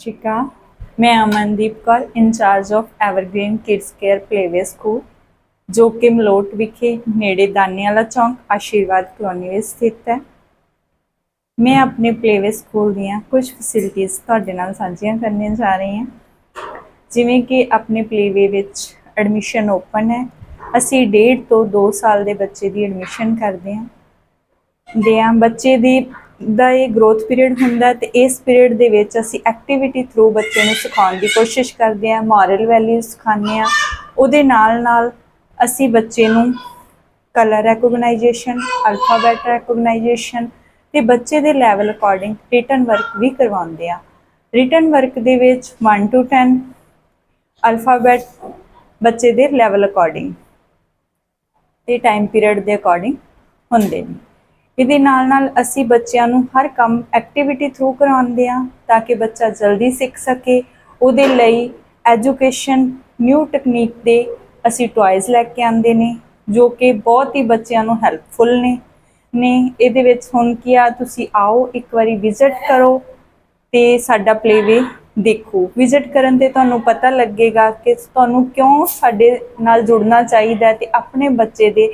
ਸ਼੍ਰੀ ਅਕਾਲ ਮੈਂ Amandeep Kaur in-charge of evergreen kids care playway school ਜੋ ਕਿ ਮਲੋਟ ਵਿਖੇ ਨੇੜੇ ਦਾਨੇ ਵਾਲਾ ਚੌਂਕ, ਆਸ਼ੀਰਵਾਦ ਕਲੋਨੀ ਵਿੱਚ ਸਥਿਤ ਹੈ। ਮੈਂ ਆਪਣੇ ਪਲੇਵੇ ਸਕੂਲ ਦੀਆਂ ਕੁਝ ਫੈਸਿਲਿਟੀਆਂ ਤੁਹਾਡੇ ਨਾਲ ਸਾਂਝੀਆਂ ਕਰਨੀਆਂ ਜਾ ਰਹੀ ਹਾਂ। ਜਿਵੇਂ ਕਿ ਆਪਣੇ ਪਲੇਵੇ ਵਿੱਚ ਐਡਮਿਸ਼ਨ ਓਪਨ ਹੈ। ਅਸੀਂ ਡੇਢ ਤੋਂ 2 ਸਾਲ ਦੇ ਬੱਚੇ ਦੀ ਐਡਮਿਸ਼ਨ ਕਰਦੇ ਹਾਂ। ਦੇ ਆ ਬੱਚੇ ਦੀ ਦਾ ਇਹ ਗਰੋਥ ਪੀਰੀਅਡ ਹੁੰਦਾ ਤੇ ਇਸ ਪੀਰੀਅਡ ਦੇ ਵਿੱਚ ਅਸੀਂ ਐਕਟੀਵਿਟੀ ਥਰੂ ਬੱਚੇ ਨੂੰ ਸਿਖਾਉਣ ਦੀ ਕੋਸ਼ਿਸ਼ ਕਰਦੇ ਹਾਂ ਮੋਰਲ ਵੈਲਿਊਜ਼ ਸਿਖਾਉਂਦੇ ਹਾਂ। ਉਹਦੇ ਨਾਲ ਨਾਲ ਅਸੀਂ ਬੱਚੇ ਨੂੰ ਕਲਰ ਰੈਕੋਗਨਾਈਜੇਸ਼ਨ ਅਲਫਾਬੈਟ ਰੈਕੋਗਨਾਈਜੇਸ਼ਨ ਤੇ ਬੱਚੇ ਦੇ ਲੈਵਲ ਅਕੋਰਡਿੰਗ ਰਿਟਨ ਵਰਕ ਵੀ ਕਰਵਾਉਂਦੇ ਆ ਰਿਟਨ ਵਰਕ ਦੇ ਵਿੱਚ 1 ਟੂ 10 ਅਲਫਾਬੈਟ ਬੱਚੇ ਦੇ ਲੈਵਲ ਅਕੋਰਡਿੰਗ ਤੇ ਟਾਈਮ ਪੀਰੀਅਡ ਦੇ ਅਕੋਰਡਿੰਗ ਹੁੰਦੇ ਨੇ। ਇਹਦੇ ਨਾਲ ਨਾਲ ਅਸੀਂ ਬੱਚਿਆਂ ਨੂੰ ਹਰ ਕੰਮ ਐਕਟੀਵਿਟੀ ਥਰੂ ਕਰਾਉਂਦੇ ਆ ਤਾਂ ਕਿ ਬੱਚਾ ਜਲਦੀ ਸਿੱਖ ਸਕੇ। ਉਹਦੇ ਲਈ ਐਜੂਕੇਸ਼ਨ ਨਿਊ ਟੈਕਨੀਕ ਦੇ ਅਸੀਂ ਟੌਇਜ਼ ਲੈ ਕੇ ਆਂਦੇ ਨੇ, ਜੋ ਕਿ ਬਹੁਤ ਹੀ ਬੱਚਿਆਂ ਨੂੰ ਹੈਲਪਫੁਲ ਨੇ। ਨੇ, ਇਹਦੇ ਵਿੱਚ ਹੁਣ ਕੀ ਆ, ਤੁਸੀਂ ਆਓ, ਇੱਕ ਵਾਰੀ ਵਿਜ਼ਿਟ ਕਰੋ ਤੇ ਸਾਡਾ ਪਲੇਵੇ ਦੇਖੋ। ਵਿਜ਼ਿਟ ਕਰਨ ਤੇ ਤੁਹਾਨੂੰ ਪਤਾ ਲੱਗੇਗਾ ਕਿ ਤੁਹਾਨੂੰ ਕਿਉਂ ਸਾਡੇ ਨਾਲ ਜੁੜਨਾ ਚਾਹੀਦਾ ਹੈ ਤੇ ਆਪਣੇ ਬੱਚੇ ਦੇ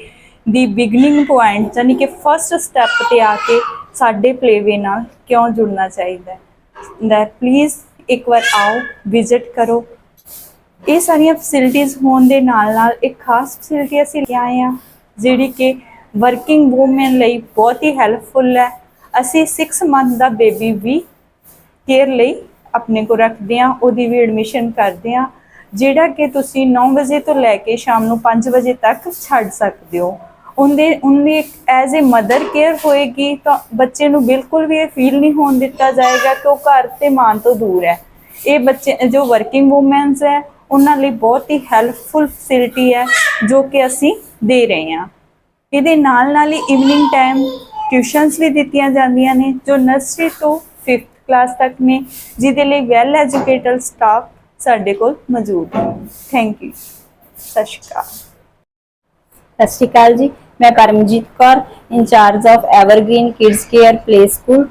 ਦੀ ਬਿਗਨਿੰਗ ਪੁਆਇੰਟ ਯਾਨੀ ਕਿ ਫਰਸਟ ਸਟੈਪ ਤੇ ਆ ਕੇ ਸਾਡੇ ਪਲੇਵੇ ਨਾਲ ਕਿਉਂ ਜੁੜਨਾ ਚਾਹੀਦਾ ਹੈ। That ਪਲੀਜ਼ ਇੱਕ ਵਾਰ ਆਓ ਵਿਜ਼ਿਟ ਕਰੋ। ਇਹ ਸਾਰੀਆਂ ਫੈਸਿਲਿਟੀਆਂ ਹੋਣ ਦੇ ਨਾਲ ਨਾਲ ਇੱਕ ਖਾਸ ਫੈਸਿਲਿਟੀ ਅਸੀਂ ਲੈ ਆਏ ਹਾਂ, ਜਿਹੜੀ ਕਿ ਵਰਕਿੰਗ ਵੂਮਨ ਲਈ ਬਹੁਤ ਹੀ ਹੈਲਪਫੁਲ ਹੈ। ਅਸੀਂ 6 ਮੰਥ ਦਾ ਬੇਬੀ ਵੀ ਕੇਅਰ ਲਈ ਆਪਣੇ ਕੋ ਰੱਖਦੇ ਹਾਂ, ਉਹਦੀ ਵੀ ਐਡਮਿਸ਼ਨ ਕਰਦੇ ਹਾਂ। ਜਿਹੜਾ ਕਿ ਤੁਸੀਂ 9 ਵਜੇ ਤੋਂ ਲੈ ਕੇ ਸ਼ਾਮ ਨੂੰ 5 ਵਜੇ ਤੱਕ ਛੱਡ ਸਕਦੇ ਹੋ। ਉਹਦੇ, ਉਹਨੇ ਐਜ਼ ਅ ਮਦਰ ਕੇਅਰ ਹੋਏਗੀ ਤਾਂ ਬੱਚੇ ਨੂੰ ਬਿਲਕੁਲ ਵੀ ਇਹ ਫੀਲ ਨਹੀਂ ਹੋਣ ਦਿੱਤਾ ਜਾਏਗਾ ਕਿ ਉਹ ਘਰ ਤੇ ਮਾਂ ਤੋਂ ਦੂਰ ਹੈ। ਇਹ ਬੱਚੇ, ਜੋ ਵਰਕਿੰਗ ਵੂਮਨਸ ਹੈ, ਉਹਨਾਂ ਲਈ ਬਹੁਤ ਹੀ ਹੈਲਪਫੁਲ ਫੈਸਿਲਿਟੀ ਹੈ, ਜੋ ਕਿ ਅਸੀਂ ਦੇ ਰਹੇ ਹਾਂ। ਇਹਦੇ ਨਾਲ ਨਾਲ ਹੀ ਇਵਨਿੰਗ ਟਾਈਮ ਟਿਊਸ਼ਨਸ ਵੀ ਦਿੱਤੀਆਂ ਜਾਂਦੀਆਂ ਨੇ, ਜੋ ਨਰਸਰੀ ਤੋਂ 5th ਕਲਾਸ ਤੱਕ ਨੇ, ਜਿਹਦੇ ਲਈ ਵੈਲ ਐਜੂਕੇਟਡ ਸਟਾਫ ਸਾਡੇ ਕੋਲ ਮੌਜੂਦ ਹੈ ਥੈਂਕ ਯੂ ਸਤਿ ਸ਼੍ਰੀ ਅਕਾਲ। ਸਤਿ ਸ਼੍ਰੀ ਅਕਾਲ ਜੀ। ਮੈਂ Karamjit Kaur in-charge of evergreen kids care play school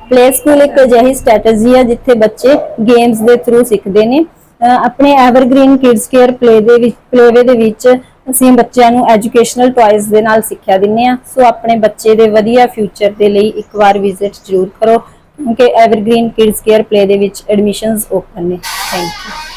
play school ਇੱਕ ਅਜਿਹੀ ਸਟ੍ਰੈਟਜੀ ਹੈ ਜਿੱਥੇ ਬੱਚੇ ਗੇਮਸ ਦੇ ਥਰੂ ਸਿੱਖਦੇ ਨੇ। ਆਪਣੇ ਐਵਰਗ੍ਰੀਨ ਕਿਡਸ ਕੇਅਰ ਪਲੇ ਦੇ ਵਿੱਚ ਪਲੇਵੇ ਦੇ ਵਿੱਚ ਅਸੀਂ ਬੱਚਿਆਂ ਨੂੰ ਐਜੂਕੇਸ਼ਨਲ ਟੌਇਜ਼ ਦੇ ਨਾਲ ਸਿੱਖਿਆ ਦਿੰਨੇ ਆ ਸੋ ਆਪਣੇ ਬੱਚੇ ਦੇ ਵਧੀਆ ਫਿਊਚਰ ਦੇ ਲਈ ਇੱਕ ਵਾਰ ਵਿਜ਼ਿਟ ਜ਼ਰੂਰ ਕਰੋ, ਕਿਉਂਕਿ ਐਵਰਗ੍ਰੀਨ ਕਿਡਸ ਕੇਅਰ ਪਲੇ ਦੇ ਵਿੱਚ ਐਡਮਿਸ਼ਨਸ ਓਪਨ ਨੇ। Thank you